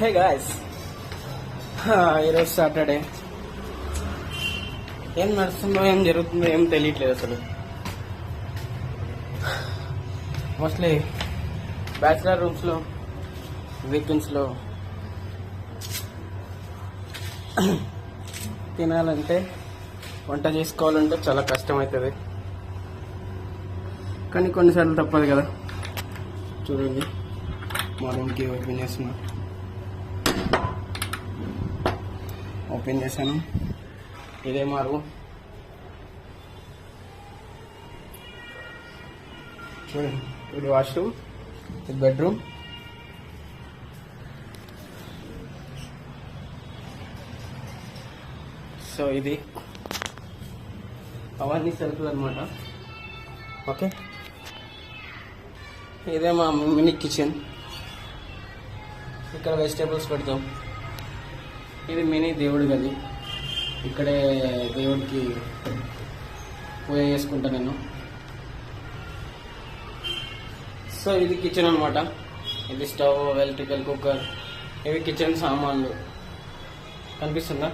Hey guys ఈరోజు Saturday ఏం నడుస్తుందో ఏం జరుగుతుందో ఏం తెలియట్లేదు అసలు. మోస్ట్లీ బ్యాచిలర్ రూమ్స్లో వీకెండ్స్లో తినాలంటే వంట చేసుకోవాలంటే చాలా కష్టం అవుతుంది కానీ కొన్నిసార్లు తప్పదు కదా. చూడండి. మార్నింగ్కి రూమ్కి ఓపెన్ ఓపెన్ చేశాను. ఇదే మా రూమ్ చూడండి ఇది వాష్రూమ్ ఇది బెడ్రూమ్. సో ఇది అవన్నీ సెల్ఫ్లు అనమాట ఓకే. ఇదే మా మినీ కిచెన్. ఇక్కడ వెజిటేబుల్స్ పెడతాం. ఇది మినీ దేవుడి గది. ఇక్కడే దేవుడికి పూజ చేసుకుంటా నేను. సో ఇది కిచెన్ అనమాట ఇది స్టవ్ ఎలక్ట్రికల్ కుక్కర్. ఇవి కిచెన్ సామాన్లు. కనిపిస్తుందా?